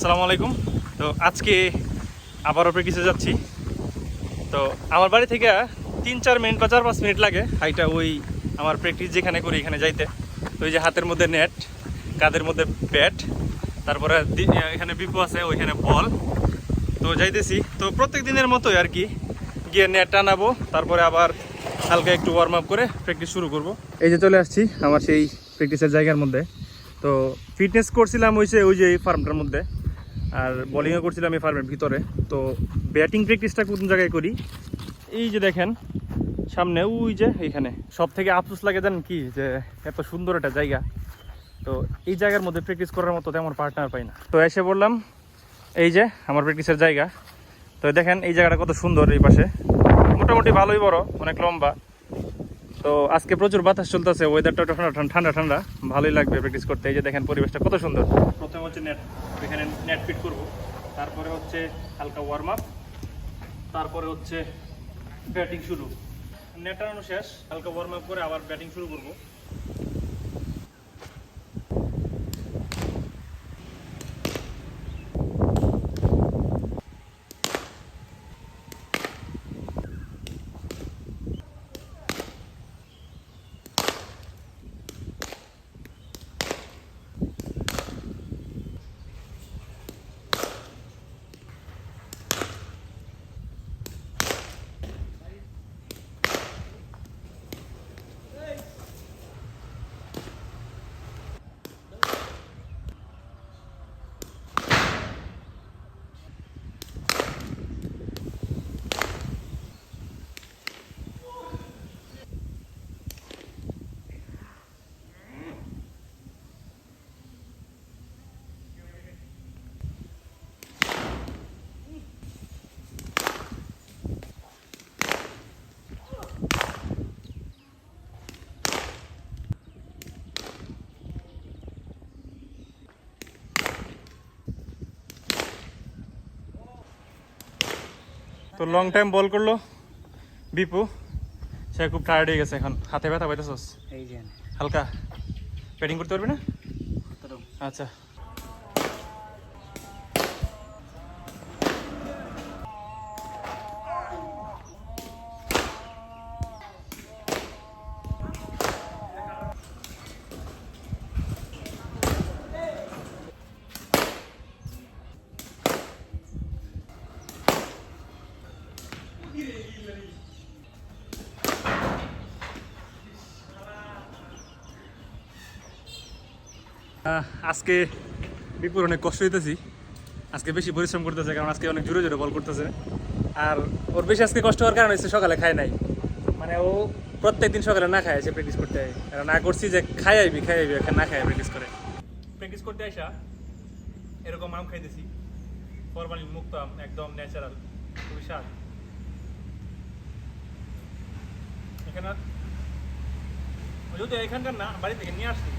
আসসালামু আলাইকুম। তো আজকে আবারও প্র্যাকটিসে যাচ্ছি। তো আমার বাড়ি থেকে তিন চার মিনিট বা চার পাঁচ মিনিট লাগে হাইটা ওই আমার প্র্যাকটিস যেখানে করি এখানে যাইতে। তো ওই যে হাতের মধ্যে নেট কাদের মধ্যে ব্যাট তারপরে এখানে বিপু আছে, ওইখানে বল তো যাইতেছি। তো প্রত্যেক দিনের মতোই আর কি গিয়ে নেট টানাবো তারপরে আবার হালকা একটু ওয়ার্ম আপ করে প্র্যাকটিস শুরু করব। এই যে চলে আসছি আমার সেই প্র্যাকটিসের জায়গার মধ্যে। তো ফিটনেস করছিলাম ওই যে ওই যে এই ফার্মটার মধ্যে। আর বোলিংও করছিলাম এই ফার্মের ভিতরে। তো ব্যাটিং প্র্যাকটিসটা কোন জায়গায় করি? এই যে দেখেন, সামনে ওই যে এইখানে। সব থেকে আফসোস লাগে জানেন কি? যে এত সুন্দর একটা জায়গা। তো এই জায়গার মধ্যে প্র্যাকটিস করার মতো তেমন পার্টনার পাই না। তো এসে বললাম, এই যে আমার প্র্যাকটিসের জায়গা। তো দেখেন, এই জায়গাটা কত সুন্দর এই পাশে। মোটামুটি ভালোই বড়, অনেক লম্বা। তো আজকে প্রচুর বাতাস চলতেছে ওয়েদারটা ঠান্ডা ঠান্ডা ঠান্ডা। ভালোই লাগবে প্র্যাকটিস করতে। এই যে দেখেন, পরিবেশটা কত সুন্দর। প্রথমে হচ্ছে নেট এখানে নেট ফিট করব। তারপরে হচ্ছে হালকা ওয়ার্ম আপ তারপরে হচ্ছে ব্যাটিং শুরু। নেট শেষ, হালকা ওয়ার্ম আপ করে আবার ব্যাটিং শুরু করব। তো লং টাইম বল করল। বিপু সে খুব টায়ার্ড হয়ে গেছে এখন। হাতে ব্যথা পাইতেছস? এই যে। হালকা। ব্যাটিং করতে পারবি না? আচ্ছা। আজকে বিপুর অনেক কষ্ট হইতেছি। আজকে বেশি পরিশ্রম করতেছে, কারণ আজকে অনেক জোরে জোরে বল করতেছে। আর ওর বেশি আজকে কষ্ট হওয়ার কারণ হচ্ছে সকালে খায় নাই। মানে ও প্রত্যেক দিন সকালে না খায় এসে প্র্যাকটিস করতে হয় আর না করছি যে খাই আইবি খাই আইবি না খায় প্র্যাকটিস করে। প্র্যাকটিস করতে আসা এরকম আম খাইতেছি। ফরমালিন মুক্ত একদম ন্যাচারাল খুবই স্বাদ। এখানে যদিও এখানকার না, বাড়ি থেকে নিয়ে আসছি।